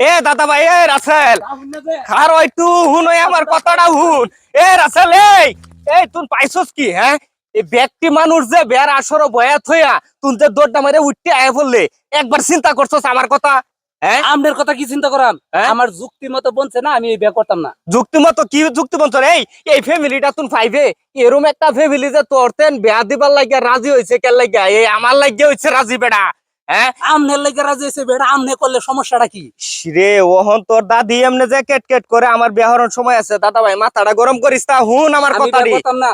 এ দাদা ভাই এ রাসেল। খার হুন ওই আমার কথাটা হুন। এ রাসেল এই এই তুই পাইছস কি হ্যাঁ? এই ব্যক্তি মানুষ যে বের আসর বয়াত হইয়া তুই যে দৌড়টা মারে উঠতে আয় বললে একবার চিন্তা করছস আমার কথা হ্যাঁ? আমনের কথা কি চিন্তা করাম? হ্যাঁ? আমার যুক্তি মতো বলছে না আমি এই বিয়ে করতাম না। যুক্তি মতো কি যুক্তি বলছ এই এই ফ্যামিলিটা তুই পাইবে এরম একটা ফ্যামিলি যে তোর তেন বেয়া দিবার লাগিয়া রাজি হইছে কেন লাগিয়া? এই আমার লাগিয়া হইছে রাজি বেড়া। হ্যাঁ? আমনের লেগে রাজি হয়েছে বেড়া আমনে করলে সমস্যাটা কি? রে ওহন তোর দাদি এমনি যে কেট কেট করে আমার বিয়াহরণ সময় আছে। দাদা ভাই মাথাটা গরম করিস তা হুন আমার কথা বিয়ে না।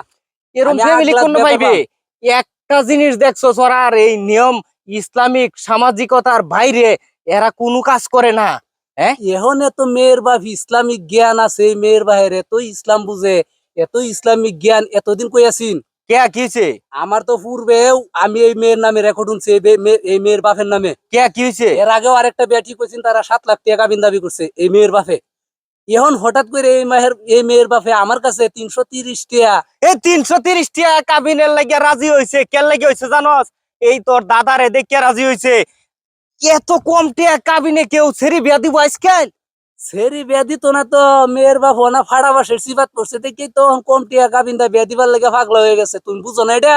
এরকম ফ্যামিলি কোন পাইবে একটা জিনিস দেখছ এই নিয়ম ইসলামিক সামাজিকতার বাইরে এরা কোনো কাজ করে না। এখন এত মেয়ের বাপ ইসলামিক জ্ঞান আছে এই মেয়ের বাহিরে এত ইসলাম বুঝে এত ইসলামিক জ্ঞান এতদিন কই আছিন? কে কিছে আমার তো পূর্বেও আমি এই মেয়ের নামে রেকর্ড শুনছি এই মেয়ের বাপের নামে। কে কিছে এর আগেও আরেকটা বেটি কইছেন তারা সাত লাখ টাকা বিন দাবি করছে এই মেয়ের বাপে। এখন হঠাৎ করে এই মাহের এই মেয়ের বাপে আমার কাছে তিনশো তিরিশ টাকা। এই তিনশো তিরিশ টিয়া কাবিনের লাগিয়া রাজি হইছে কেন লাগি হইছে জানস? এই তোর দাদারে দেখে রাজি হইছে। এত কম টিয়া কাবিনে কেউ ছেড়ে বিয়া দিব আজকাল? সেরি বিয়া দিত না তো মেয়ের বাপ না ফাড়া বাসের সিবাত করছে দেখি তো কম টিয়া গাবিন দা বিয়া দিবার লেগে পাগলা হয়ে গেছে তুমি বুঝো না এটা?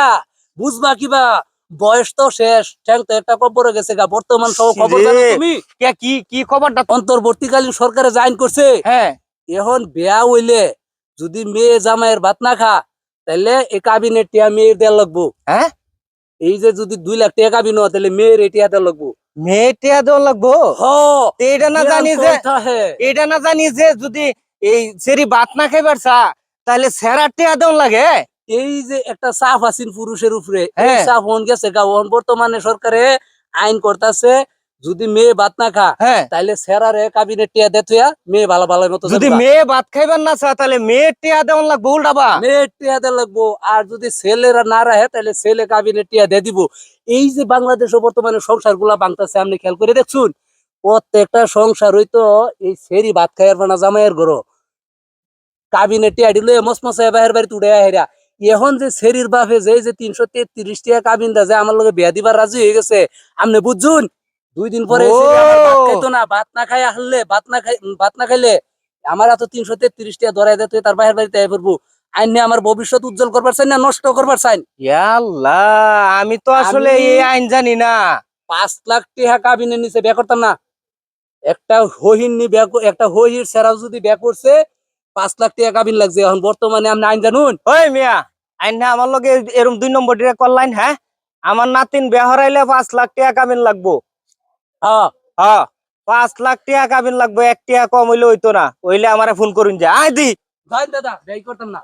বুঝবা কিবা বয়স তো শেষ ঠ্যাং তো একটা কবরে গেছে গা বর্তমান সব খবর জানো তুমি? কে কি কি খবরটা? অন্তর্বর্তীকালীন সরকারে জাইন করছে হ্যাঁ। এখন বিয়া হইলে যদি মেয়ে জামাইয়ের ভাত না খা তাহলে এই কাবিনের টিয়া মেয়ের দেওয়া লাগবো। হ্যাঁ? এই যে যদি দুই লাখ টাকা কাবিন তাহলে মেয়ের এই টিয়া দেওয়া লাগবো। মেয়ে টিয়া দেওয়া লাগবো এটা না জানি যে এটা না জানি যে যদি এই সেরি বাত না খাইবার চা তাহলে সেরা টিয়া দেওয়া লাগে? এই যে একটা সাফ আছেন পুরুষের উপরে হ্যাঁ। সাফ হন গেছে বর্তমানে সরকারে আইন করতেছে যদি মেয়ে ভাত না খা হ্যাঁ। তাইলে সেরারে কাবিনেট টিয়া দে থইয়া মেয়ে ভালো ভালো মতো যদি মেয়ে ভাত খাইবার না চা তাহলে মেয়ে টিয়া দেওয়া লাগবো উল্টাবা মেয়ে টিয়া দে লাগবো। আর যদি ছেলেরা না রাহে তাহলে ছেলে কাবিনেট টিয়া দে দিব। এই যে বাংলাদেশে বর্তমানে সংসারগুলা বাংতাছে আপনি খেয়াল করে দেখছুন? প্রত্যেকটা সংসার হইতো এই সেরি ভাত খাইয়ার বানা জামাইয়ের ঘর কাবিনেট টিয়া দিল মস মশাই বাহির বাড়ি তুড়ে হেরা এখন যে সেরির বাপে যে যে তিনশো তেত্রিশ টাকা কাবিন দা যে আমার লগে বিয়া দিবার রাজি হয়ে গেছে। আপনি বুঝছুন? দুই দিন পরে। খাইতো না ভাত না খাই আসলে ভাত না খাই ভাত না খাইলে আমার এত তিনশো তেত্রিশ টাকা ধরাই দেয় তুই তার বাহির বাড়িতে পড়ব আইনে আমার ভবিষ্যৎ উজ্জ্বল করবার চাই না নষ্ট করবার চাই। ইয়াল্লাহ আমি তো আসলে এই আইন জানি না। পাঁচ লাখ টাকা কাবিনের নিচে বিয়ে করতাম না। একটা হহির নি বিয়া একটা হহির সেরাও যদি বিয়া করছে পাঁচ লাখ টাকা কাবিন লাগছে। এখন বর্তমানে আপনি আইন জানুন? ওই মিয়া আইন না আমার লগে এরম দুই নম্বর ডিরে করলাইন হ্যাঁ? আমার নাতিন বেহরাইলে পাঁচ লাখ টাকা কাবিন লাগবো। পাঁচ লাখ টাকা কাবিন লাগবে, এক টাকা কম হইলে হইতো না। হইলে আমারে ফোন করুন যে। আয় দি। দাদা করতাম না।